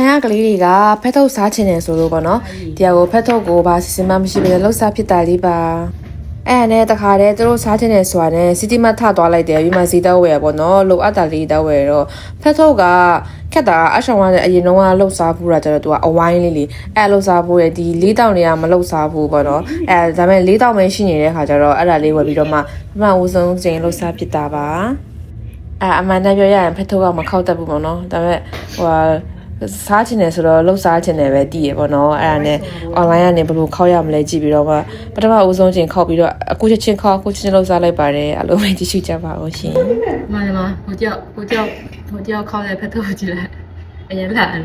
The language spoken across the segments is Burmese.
ဆိုင်ရကလေးတွေကဖက်ထုတ်စားချင်တယ်ဆိုလို့ပေါ့နော်တရားကိုဖက်ထုတ်ကိုဘာစီစဉ်မှမရှိဘဲလှုပ်စားဖြစ်တာလေးပါအဲ့ဒါနဲ့တခါတည်းသူတို့စားချင်တယ်ဆိုတာနဲ့စီတီမတ်ထသွားလိုက်တယ်ပြီးမှစီတော့ဝယ်ပေါ့နော်လိုအပ်တာလေးတော့ဝယ်တော့ဖက်ထုတ်ကခက်တာအဆောင်ကအရင်တော့လှုပ်စားဘူးတာကျတော့သူကအဝိုင်းလေးလေးအဲ့လှုပ်စားဖို့ရဲ့ဒီ၄တောင်တွေကမလှုပ်စားဘူးပေါ့နော်အဲ့ဒါပေမဲ့၄တောင်ပဲရှိနေတဲ့ခါကျတော့အဲ့ဒါလေးဝယ်ပြီးတော့မှပထမဦးဆုံးချိန်လှုပ်စားဖြစ်တာပါအဲအမှန်တမ်းပြောရရင်ဖက်ထုတ်ကမခောက်တတ်ဘူးပေါ့နော်ဒါပေမဲ့ဟိုဟာ စားချင်တယ်ဆိုတော့လှုပ်စားချင်တယ်ပဲတည်ရပေါ့နော်အဲ့ဒါနဲ့ online ကနေဘယ်လိုခောက်ရမလဲကြည့်ပြီးတော့မှပထမအဦးဆုံးချင်းခောက်ပြီးတော့အခုချက်ချင်းခောက်အခုချက်ချင်းလှုပ်စားလိုက်ပါတယ်အလုံးပဲကြည့်ရှုကြပါဦးရှင်မမမဟိုကြောက်ဟိုကြောက်ဟိုကြောက်ခောက်တဲ့ဖက်ထုတ်ကြည့်လိုက်အရင်လာတယ်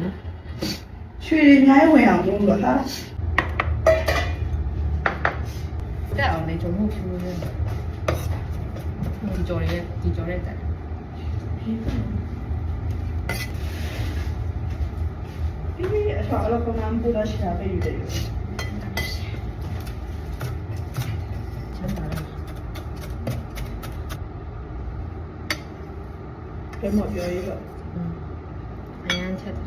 ရွှေတွေအများကြီးဝင်အောင်လုပ်လို့လားတက်အောင်လေကျွန်တော်ဖြူနေတယ်ဒီကြော်ရဲဒီကြော်ရဲတက် 找了公安部的其他的一个给一个嗯咸菜的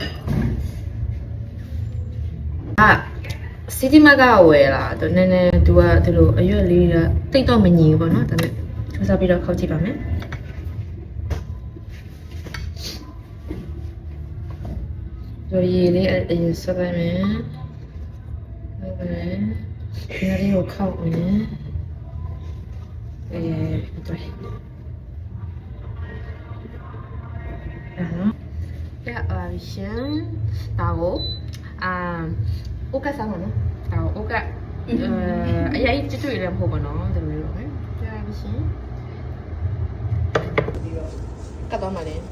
的。အာစီတီမကဝယ်လာတော့နည်းနည်းသူကဒီလိုအရွက်လေးကတိတ်တော့မညီဘူးပေါ့နော်ဒါပေမဲ့စူးစမ်းပြီးတော့ခောက်ကြည့်ပါမယ်တို့ရေလေးအရင်စပ်လိုက်မယ်ဟုတ်တယ်ဒီလေးကိုခောက်မယ် ရပါရှင်ဒါကိုအာဥက္ကစားမှာနော်ဒါကိုဥက္ကအဲအရင်ကျွတ်ကျွတ်လည်းမဟုတ်ပါနော်ဒီလိုလိုပဲရပါရှင်ကတ်တော့မှလည်း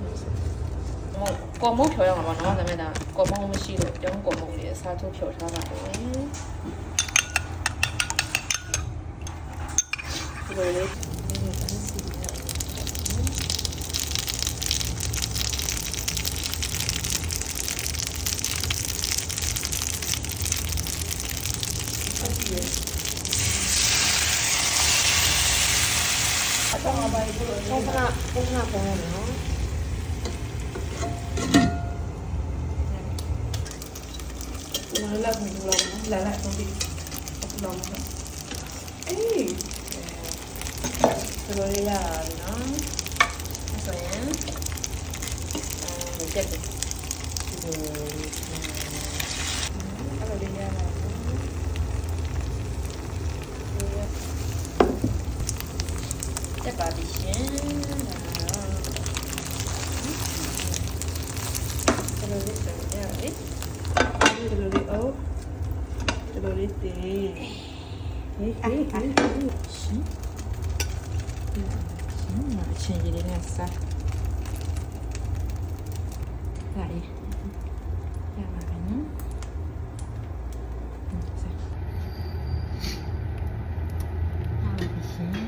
ကော်မုတ်ဖြော်ရမှာပါနော်ဒါပေမဲ့ဒါကော်မုတ်မရှိလို့ကျောင်းကော်မုတ်လေးအစားထိုးဖြော်ထားပါတယ်ဒီလိုလေးအဆောက်အပိုင်းကိုပုံစံပုံစံပုံရမယ်နော်ဒီမှာလက်ကိုလော က်နော်လာလာတော့ဒီလောက်နော်အေးဒီလိုလေးရပြီနော်အဲ့ဆိုရင်အဲဒီတက်တယ်ဒီလိုအဲ့လိုလေးရလာတက်ပါပြီရှင်ဒါ ဒီလိုလေးဆိုရပြီဒီလိုလေးအိုးဒီလိုလေးတင်ဟေးဟေးဟေးရှင်ရှင်အချင်းကြီးလေးနဲ့စားဒါလေးရပါပြီနော်စားပါပြီရှင်